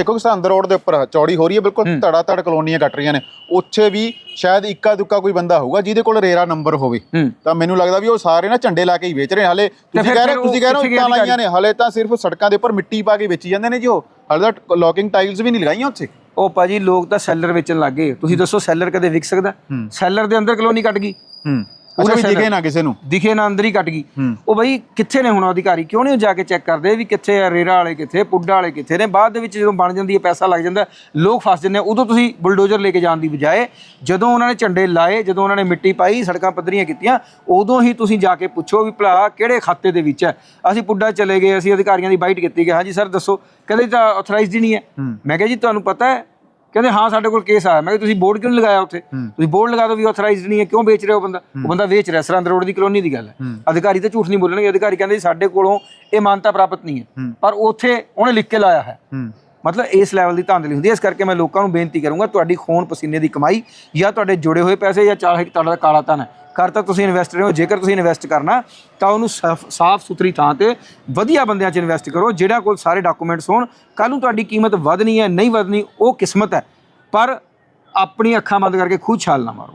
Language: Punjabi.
ਦੇਖੋ ਕਿ ਅੰਦਰ ਰੋਡ ਦੇ ਉੱਪਰ ਚੌੜੀ ਹੋ ਰਹੀ ਹੈ ਬਿਲਕੁਲ ਧੜਾ ਧੜ ਕਲੋਨੀਆਂ ਕੱਟ ਰਹੀਆਂ ਨੇ। ਉੱਥੇ ਵੀ ਸ਼ਾਇਦ ਇੱਕਾ ਦੁੱਕਾ ਕੋਈ ਬੰਦਾ ਹੋਊਗਾ ਜਿਹਦੇ ਕੋਲ ਰੇਰਾ ਨੰਬਰ ਹੋਵੇ। ਤਾਂ ਮੈਨੂੰ ਲੱਗਦਾ ਵੀ ਉਹ ਸਾਰੇ ਨਾ ਝੰਡੇ ਲਾ ਕੇ ਹੀ ਵੇਚ ਰਹੇ ਹਲੇ ਤੁਸੀਂ ਕਹਿ ਰਹੇ ਤੁਸੀਂ ਕਹਿ ਰਹੇ ਇੱਟਾਂ ਲਾਈਆਂ ਨੇ ਹਲੇ ਤਾਂ ਸਿਰਫ ਸੜਕਾਂ ਦੇ ਉੱਪਰ ਮਿੱਟੀ ਪਾ ਕੇ ਵੇਚੀ ਜਾਂਦੇ ਨੇ ਜੀ ਉਹ। ਹਲੇ ਤਾਂ ਲੌਕਿੰਗ ਟਾਈਲਸ ਵੀ ਨਹੀਂ ਲਗਾਈਆਂ ਉੱਥੇ। ਉਹ ਭਾਜੀ ਲੋਕ ਤਾਂ ਸੈਲਰ ਵੇਚਣ ਲੱਗ ਤੁਸੀਂ ਦੱਸੋ ਸੈਲਰ ਕਦੇ ਵਿਕ ਸਕਦਾ। ਸੈਲਰ ਦੇ ਅੰਦਰ ਕਲੋਨੀ ਕੱਟ ਗਈ। ਹੂੰ ਅੱਛਾ ਵੀ ਦਿਖੇ ਨਾ ਕਿਸੇ ਨੂੰ। ਦਿਖੇ ਨਾ ਅੰਦਰ ਹੀ ਕੱਟ ਗਈ। ਉਹ ਬਈ ਕਿੱਥੇ ਨੇ ਹੁਣ ਅਧਿਕਾਰੀ? ਕਿਉਂ ਨਹੀਂ ਉਹ ਜਾ ਕੇ ਚੈੱਕ ਕਰਦੇ ਵੀ ਕਿੱਥੇ ਆ ਰੇਰਾ ਵਾਲੇ ਕਿੱਥੇ ਪੁੱਡਾ ਵਾਲੇ ਕਿੱਥੇ ਨੇ? ਬਾਅਦ ਦੇ ਵਿੱਚ ਜਦੋਂ ਬਣ ਜਾਂਦੀ ਹੈ ਪੈਸਾ ਲੱਗ ਜਾਂਦਾ ਲੋਕ ਫਸ ਜਾਂਦੇ ਉਦੋਂ ਤੁਸੀਂ ਬੁਲਡੋਜ਼ਰ ਲੈ ਕੇ ਜਾਣ ਦੀ ਬਜਾਏ ਜਦੋਂ ਉਹਨਾਂ ਨੇ ਝੰਡੇ ਲਾਏ ਜਦੋਂ ਉਹਨਾਂ ਨੇ ਮਿੱਟੀ ਪਾਈ ਸੜਕਾਂ ਪੱਧਰੀਆਂ ਕੀਤੀਆਂ ਉਦੋਂ ਹੀ ਤੁਸੀਂ ਜਾ ਕੇ ਪੁੱਛੋ ਵੀ ਭਲਾ ਕਿਹੜੇ ਖਾਤੇ ਦੇ ਵਿੱਚ ਹੈ। ਅਸੀਂ ਪੁੱਡਾ ਚਲੇ ਗਏ ਅਸੀਂ ਅਧਿਕਾਰੀਆਂ ਦੀ ਬਾਈਟ ਕੀਤੀ ਕਿ ਹਾਂਜੀ ਸਰ ਦੱਸੋ। ਕਹਿੰਦੇ ਤਾਂ ਆਥੋਰਾਈਜ਼ਡ ਹੀ ਨਹੀਂ ਹੈ। ਮੈਂ ਕਿਹਾ ਜੀ ਤੁਹਾਨੂੰ ਪਤਾ ਹੈ ਕਹਿੰਦੇ ਹਾਂ ਸਾਡੇ ਕੋਲ ਕੇਸ ਆਇਆ। ਮੈਂ ਕਿਹਾ ਤੁਸੀਂ ਬੋਰਡ ਕਿਉਂ ਨਹੀਂ ਲਗਾਇਆ ਉੱਥੇ? ਤੁਸੀਂ ਬੋਰਡ ਲਗਾ ਦਿਓ ਵੀ ਆਥੋਰਾਈਜ਼ਡ ਨਹੀਂ ਹੈ। ਕਿਉਂ ਵੇਚ ਰਹੇ ਹੋ ਬੰਦਾ? ਉਹ ਬੰਦਾ ਵੇਚ ਰਿਹਾ ਸਰਹੰਦ ਰੋਡ ਦੀ ਕਲੋਨੀ ਦੀ ਗੱਲ ਹੈ। ਅਧਿਕਾਰੀ ਤਾਂ ਝੂਠ ਨਹੀਂ ਬੋਲਣਗੇ। ਅਧਿਕਾਰੀ ਕਹਿੰਦੇ ਸਾਡੇ ਕੋਲੋਂ ਇਹ ਮਾਨਤਾ ਪ੍ਰਾਪਤ ਨਹੀਂ ਹੈ। ਪਰ ਉੱਥੇ ਉਹਨੇ ਲਿਖ ਕੇ ਲਾਇਆ ਹੈ। ਹੂੰ। ਮਤਲਬ ਇਸ ਲੈਵਲ ਦੀ ਧਾਂਦਲੀ ਹੁੰਦੀ ਹੈ। ਇਸ ਕਰਕੇ ਮੈਂ ਲੋਕਾਂ ਨੂੰ ਬੇਨਤੀ ਕਰੂੰਗਾ ਤੁਹਾਡੀ ਖੂਨ ਪਸੀਨੇ ਦੀ ਕਮਾਈ ਜਾਂ ਤੁਹਾਡੇ ਜੁੜੇ ਹੋਏ ਪੈਸੇ ਜਾਂ ਚਾਹੇ ਤੁਹਾਡਾ ਕਾਲਾ ਧਨ ਹੈ ਕਰ ਤੱਕ ਤੁਸੀਂ ਇਨਵੈਸਟ ਰਹੇ ਹੋ ਜੇਕਰ ਤੁਸੀਂ ਇਨਵੈਸਟ ਕਰਨਾ, ਤਾਂ ਉਹਨੂੰ ਸਾਫ਼ ਸੁਥਰੀ ਥਾਂ ਤੇ ਵਧੀਆ ਬੰਦਿਆਂ 'ਚ ਇਨਵੈਸਟ ਕਰੋ, ਜਿਹੜਾ ਕੋਲ ਸਾਰੇ ਡਾਕੂਮੈਂਟਸ ਹੋਣ। ਕੱਲ ਨੂੰ ਤੁਹਾਡੀ ਕੀਮਤ ਵਧਣੀ ਹੈ, ਨਹੀਂ ਵਧਣੀ, ਉਹ ਕਿਸਮਤ ਹੈ। ਪਰ ਆਪਣੀ ਅੱਖਾਂ ਬੰਦ ਕਰਕੇ ਖੁਦ ਛਾਲ ਨਾ ਮਾਰੋ।